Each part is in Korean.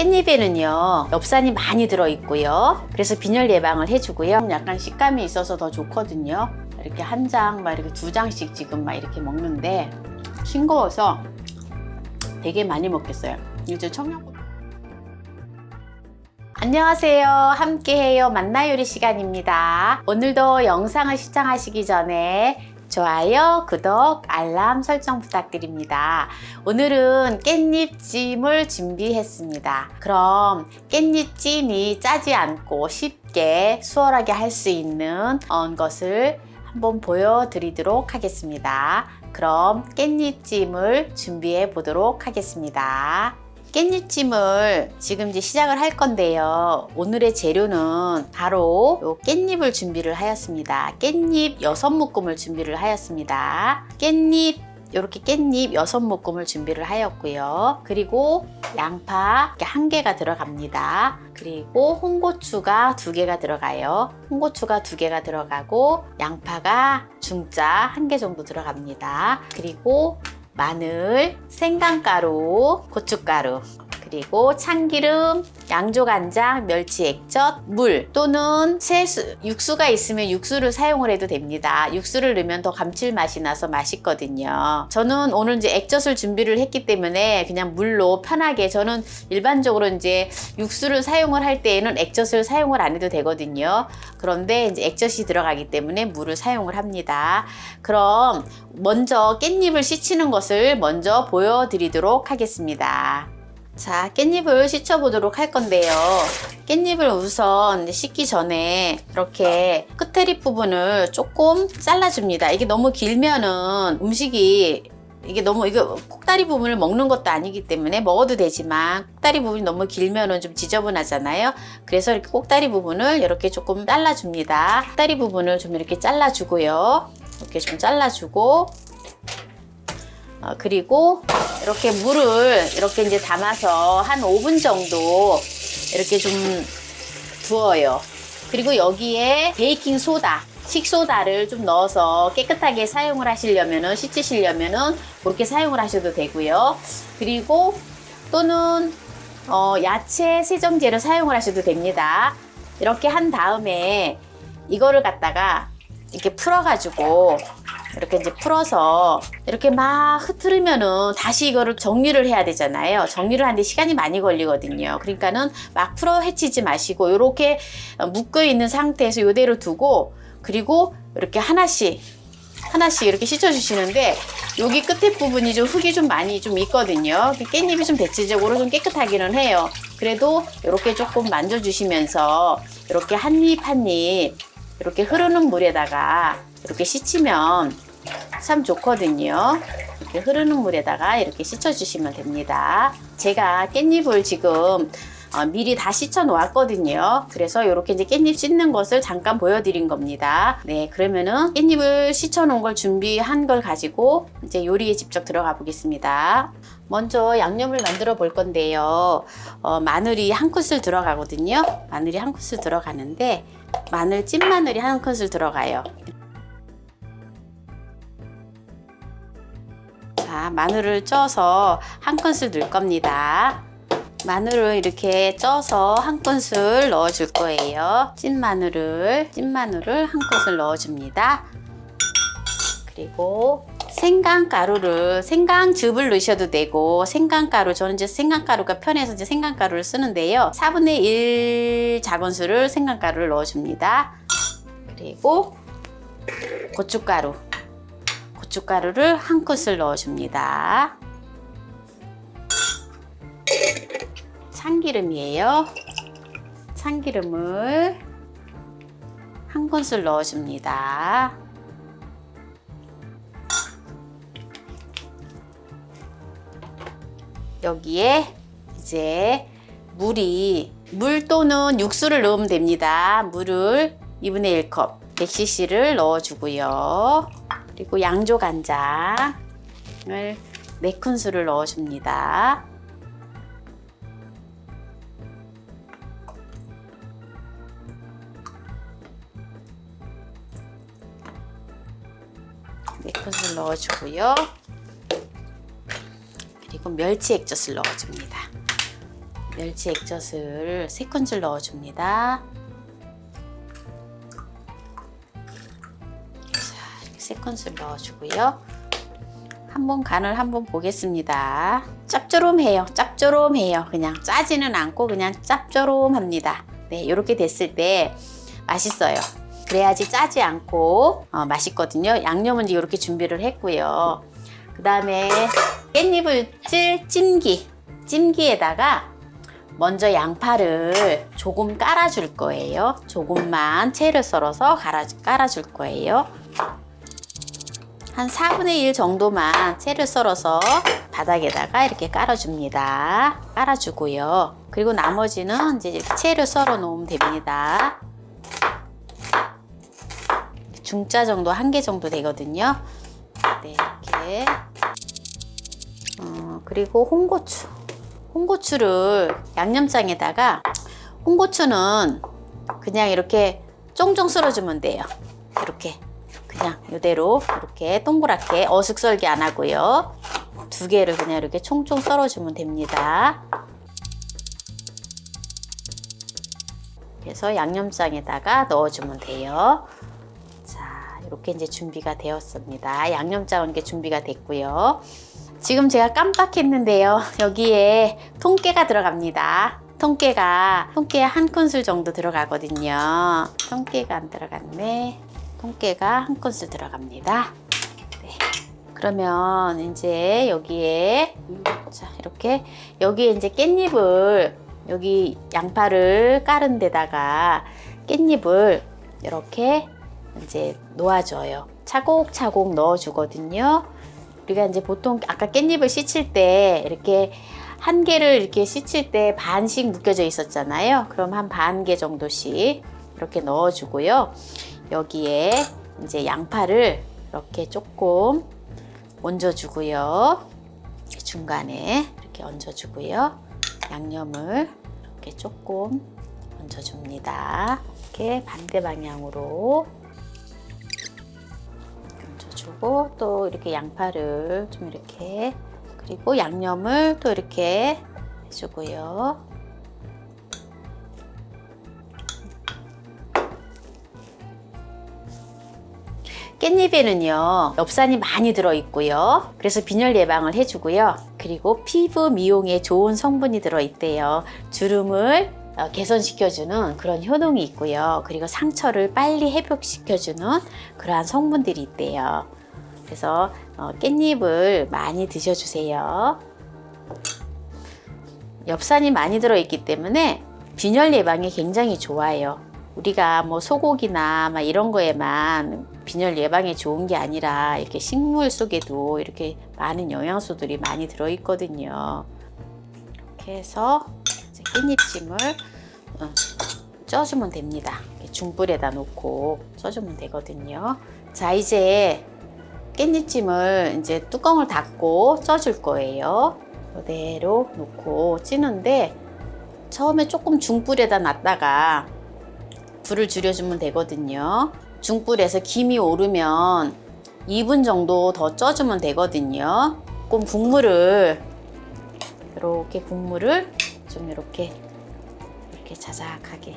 깻잎에는요 엽산이 많이 들어있고요. 그래서 빈혈 예방을 해주고요. 약간 식감이 있어서 더 좋거든요. 이렇게 한 장, 막 이렇게 두 장씩 지금 막 이렇게 먹는데 싱거워서 되게 많이 먹겠어요. 이제 청양고추. 안녕하세요. 함께해요. 만나 요리 시간입니다. 오늘도 영상을 시청하시기 전에 좋아요, 구독, 알람 설정 부탁드립니다. 오늘은 깻잎찜을 준비했습니다. 그럼 깻잎찜이 짜지 않고 쉽게 수월하게 할 수 있는 어, 것을 한번 보여드리도록 하겠습니다. 그럼 깻잎찜을 준비해 보도록 하겠습니다. 깻잎찜을 지금 이제 시작을 할 건데요. 오늘의 재료는 바로 요 깻잎을 준비를 하였습니다. 깻잎 여섯 묶음을 준비를 하였습니다. 깻잎 이렇게 깻잎 여섯 묶음을 준비를 하였고요. 그리고 양파 한 개가 들어갑니다. 그리고 홍고추가 두 개가 들어가요. 홍고추가 두 개가 들어가고 양파가 중짜 한 개 정도 들어갑니다. 그리고 마늘, 생강가루, 고춧가루, 그리고 참기름, 양조간장, 멸치 액젓, 물 또는 채수, 육수가 있으면 육수를 사용을 해도 됩니다. 육수를 넣으면 더 감칠맛이 나서 맛있거든요. 저는 오늘 이제 액젓을 준비를 했기 때문에 그냥 물로 편하게 저는 일반적으로 이제 육수를 사용을 할 때에는 액젓을 사용을 안 해도 되거든요. 그런데 이제 액젓이 들어가기 때문에 물을 사용을 합니다. 그럼 먼저 깻잎을 씻히는 것을 먼저 보여드리도록 하겠습니다. 자, 깻잎을 씻어 보도록 할 건데요. 깻잎을 우선 씻기 전에 이렇게 끝에리 부분을 조금 잘라줍니다. 이게 너무 길면은 음식이 이게 너무 이거 꼭다리 부분을 먹는 것도 아니기 때문에 먹어도 되지만 꼭다리 부분이 너무 길면은 좀 지저분하잖아요. 그래서 이렇게 꼭다리 부분을 이렇게 조금 잘라줍니다. 꼭다리 부분을 좀 이렇게 잘라주고요. 이렇게 좀 잘라주고 어, 그리고 이렇게 물을 이렇게 이제 담아서 한 5분 정도 이렇게 좀 두어요. 그리고 여기에 베이킹 소다, 식소다를 좀 넣어서 깨끗하게 사용을 하시려면은 씻으시려면은 그렇게 사용을 하셔도 되고요. 그리고 또는 어, 야채 세정제를 사용을 하셔도 됩니다. 이렇게 한 다음에 이거를 갖다가 이렇게 풀어가지고 이렇게 이제 풀어서 이렇게 막 흐트르면은 다시 이거를 정리를 해야 되잖아요. 정리를 하는데 시간이 많이 걸리거든요. 그러니까는 막 풀어 헤치지 마시고 이렇게 묶여 있는 상태에서 이대로 두고 그리고 이렇게 하나씩 하나씩 이렇게 씻어주시는데 여기 끝에 부분이 좀 흙이 좀 많이 좀 있거든요. 깻잎이 좀 대체적으로 좀 깨끗하기는 해요. 그래도 이렇게 조금 만져주시면서 이렇게 한 입 한 입 이렇게 흐르는 물에다가 이렇게 씻으면 참 좋거든요. 이렇게 흐르는 물에다가 이렇게 씻어주시면 됩니다. 제가 깻잎을 지금 어, 미리 다 씻어 놓았거든요. 그래서 이렇게 이제 깻잎 씻는 것을 잠깐 보여드린 겁니다. 네, 그러면은 깻잎을 씻어 놓은 걸 준비한 걸 가지고 이제 요리에 직접 들어가 보겠습니다. 먼저 양념을 만들어 볼 건데요. 어, 마늘이 한 큰술 들어가거든요. 마늘이 한 큰술 들어가는데 마늘 찐 마늘이 한 큰술 들어가요. 자, 마늘을 쪄서 한 큰술 넣을 겁니다. 마늘을 이렇게 쪄서 한 큰술 넣어 줄 거예요. 찐 마늘을, 찐 마늘을 한 큰술 넣어 줍니다. 그리고 생강가루를, 생강즙을 넣으셔도 되고, 생강가루, 저는 이제 생강가루가 편해서 이제 생강가루를 쓰는데요. 4분의 1 작은술을 생강가루를 넣어 줍니다. 그리고 고춧가루. 고춧가루를 한 큰술 넣어줍니다. 참기름이에요. 참기름을 한 큰술 넣어줍니다. 여기에 이제 물이 물 또는 육수를 넣으면 됩니다. 물을 2분의 1컵 100cc를 넣어주고요. 그리고 양조 간장을 4큰술을 넣어줍니다. 네 큰술 넣어주고요. 그리고 멸치 액젓을 넣어줍니다. 멸치 액젓을 세 큰술 넣어줍니다. 세 큰술 넣어주고요. 한번 간을 한번 보겠습니다. 짭조름해요. 짭조름해요. 그냥 짜지는 않고 그냥 짭조름합니다. 네, 이렇게 됐을 때 맛있어요. 그래야지 짜지 않고 어, 맛있거든요. 양념은 이렇게 준비를 했고요. 그 다음에 깻잎을 찔 찜기, 찜기에다가 먼저 양파를 조금 깔아줄 거예요. 조금만 채를 썰어서 깔아줄 거예요. 한 4분의 1 정도만 채를 썰어서 바닥에다가 이렇게 깔아줍니다. 깔아주고요. 그리고 나머지는 이제 채를 썰어 놓으면 됩니다. 중짜 정도 한 개 정도 되거든요. 네, 이렇게. 어, 그리고 홍고추. 홍고추를 양념장에다가 홍고추는 그냥 이렇게 쫑쫑 썰어주면 돼요. 이렇게 그냥 이대로 이렇게 동그랗게 어슷 썰기 안 하고요. 두 개를 그냥 이렇게 총총 썰어주면 됩니다. 그래서 양념장에다가 넣어주면 돼요. 자, 이렇게 이제 준비가 되었습니다. 양념장은 이렇게 준비가 됐고요. 지금 제가 깜빡했는데요. 여기에 통깨가 들어갑니다. 통깨가 통깨 한 큰술 정도 들어가거든요. 통깨가 안 들어갔네. 통깨가 한 큰술 들어갑니다. 네. 그러면 이제 여기에 자 이렇게 여기에 이제 깻잎을 여기 양파를 깔은 데다가 깻잎을 이렇게 이제 놓아줘요. 차곡차곡 넣어주거든요. 우리가 이제 보통 아까 깻잎을 씻을 때 이렇게 한 개를 이렇게 씻을 때 반씩 묶여져 있었잖아요. 그럼 한 반 개 정도씩 이렇게 넣어주고요. 여기에 이제 양파를 이렇게 조금 얹어주고요. 중간에 이렇게 얹어주고요. 양념을 이렇게 조금 얹어줍니다. 이렇게 반대 방향으로 얹어주고 또 이렇게 양파를 좀 이렇게 그리고 양념을 또 이렇게 해주고요. 깻잎에는요 엽산이 많이 들어있고요. 그래서 빈혈 예방을 해주고요. 그리고 피부 미용에 좋은 성분이 들어있대요. 주름을 어, 개선시켜주는 그런 효능이 있고요. 그리고 상처를 빨리 회복시켜주는 그러한 성분들이 있대요. 그래서 어, 깻잎을 많이 드셔주세요. 엽산이 많이 들어있기 때문에 빈혈 예방에 굉장히 좋아요. 우리가 뭐 소고기나 막 이런 거에만 빈혈 예방에 좋은 게 아니라 이렇게 식물 속에도 이렇게 많은 영양소들이 많이 들어있거든요. 이렇게 해서 깻잎찜을 어, 쪄주면 됩니다. 중불에다 놓고 쪄주면 되거든요. 자 이제 깻잎찜을 이제 뚜껑을 닫고 쪄줄 거예요. 그대로 놓고 찌는데 처음에 조금 중불에다 놨다가 불을 줄여주면 되거든요. 중불에서 김이 오르면 2분 정도 더 쪄주면 되거든요. 조금 국물을 이렇게 국물을 좀 이렇게 이렇게 자작하게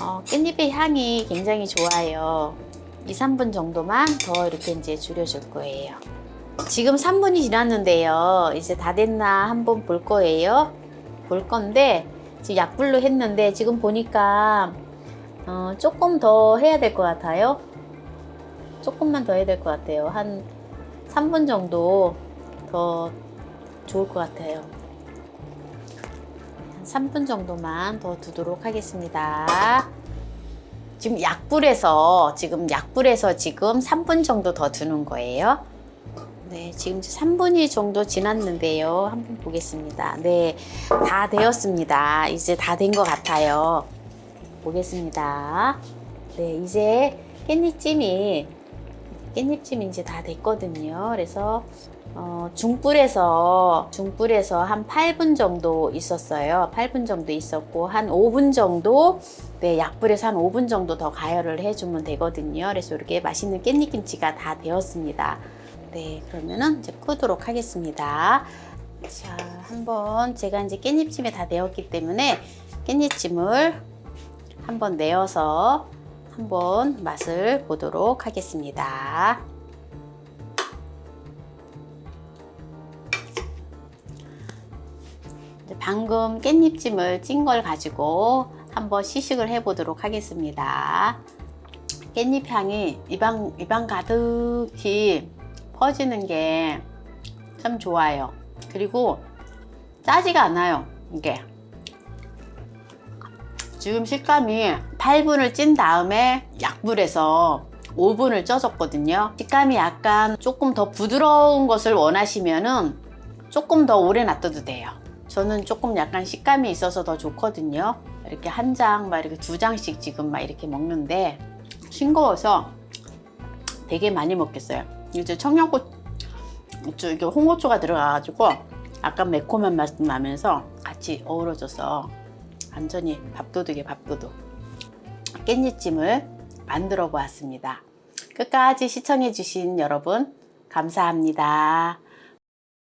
어, 깻잎의 향이 굉장히 좋아요. 2, 3분 정도만 더 이렇게 이제 줄여줄 거예요. 지금 3분이 지났는데요. 이제 다 됐나 한번 볼 거예요. 볼 건데 약불로 했는데 지금 보니까 어, 조금 더 해야 될 것 같아요. 조금만 더 해야 될 것 같아요. 한 3분 정도 더 좋을 것 같아요. 한 3분 정도만 더 두도록 하겠습니다. 지금 약불에서 지금 약불에서 지금 3분 정도 더 두는 거예요. 네, 지금 3분이 정도 지났는데요. 한번 보겠습니다. 네, 다 되었습니다. 이제 다 된 것 같아요. 보겠습니다. 네, 이제 깻잎찜이 깻잎찜이 이제 다 됐거든요. 그래서 어, 중불에서 중불에서 한 8분 정도 있었어요. 8분 정도 있었고 한 5분 정도 네, 약불에서 한 5분 정도 더 가열을 해주면 되거든요. 그래서 이렇게 맛있는 깻잎김치가 다 되었습니다. 네, 그러면은 이제 푸도록 하겠습니다. 자, 한번 제가 이제 깻잎찜에 다 내었기 때문에 깻잎찜을 한번 내어서 한번 맛을 보도록 하겠습니다. 방금 깻잎찜을 찐 걸 가지고 한번 시식을 해 보도록 하겠습니다. 깻잎 향이 입안, 입안 가득히 퍼지는 게 참 좋아요. 그리고 짜지가 않아요. 이게. 지금 식감이 8분을 찐 다음에 약불에서 5분을 쪄줬거든요. 식감이 약간 조금 더 부드러운 것을 원하시면은 조금 더 오래 놔둬도 돼요. 저는 조금 약간 식감이 있어서 더 좋거든요. 이렇게 한 장, 막 이렇게 두 장씩 지금 막 이렇게 먹는데 싱거워서 되게 많이 먹겠어요. 이제 청양고추, 이게 홍고추가 들어가가지고 약간 매콤한 맛도 나면서 같이 어우러져서 완전히 밥도둑에 밥도둑. 깻잎찜을 만들어 보았습니다. 끝까지 시청해 주신 여러분, 감사합니다.